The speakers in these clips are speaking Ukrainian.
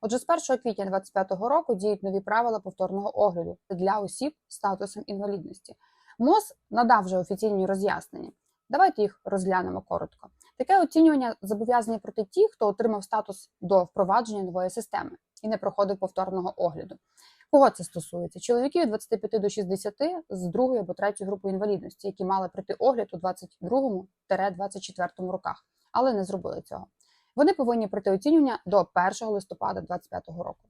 Отже, з 1 квітня 2025 року діють нові правила повторного огляду для осіб з статусом інвалідності. МОЗ надав вже офіційні роз'яснення. Давайте їх розглянемо коротко. Таке оцінювання зобов'язані проти ті, хто отримав статус до впровадження нової системи і не проходив повторного огляду. Кого це стосується? Чоловіків від 25 до 60 з другої або третьої групи інвалідності, які мали пройти огляд у 22-24 роках, але не зробили цього. Вони повинні пройти оцінювання до 1 листопада 2025 року.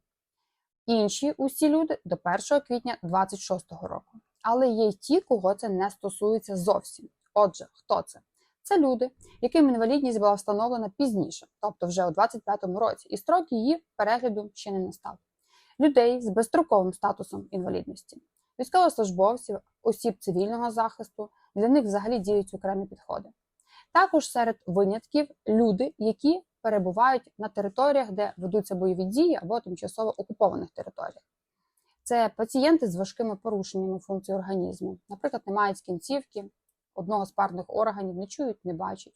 Інші усі люди до 1 квітня 2026 року. Але є й ті, кого це не стосується зовсім. Отже, хто це? Це люди, яким інвалідність була встановлена пізніше, тобто вже у 2025 році, і строк її перегляду ще не настав. Людей з безстроковим статусом інвалідності, військовослужбовців, осіб цивільного захисту, для них взагалі діють окремі підходи. Також серед винятків люди, які перебувають на територіях, де ведуться бойові дії або тимчасово окупованих територіях. Це пацієнти з важкими порушеннями функцій організму, наприклад, не мають кінцівки, одного з парних органів, не чують, не бачать.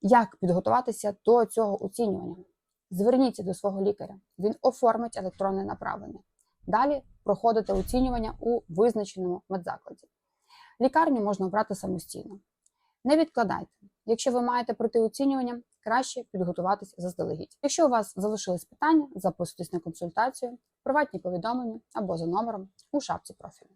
Як підготуватися до цього оцінювання? Зверніться до свого лікаря, він оформить електронне направлення. Далі проходите оцінювання у визначеному медзакладі. Лікарню можна обрати самостійно. Не відкладайте. Якщо ви маєте пройти оцінювання, краще підготуватися заздалегідь. Якщо у вас залишились питання, записуйтесь на консультацію, приватні повідомлення або за номером у шапці профілю.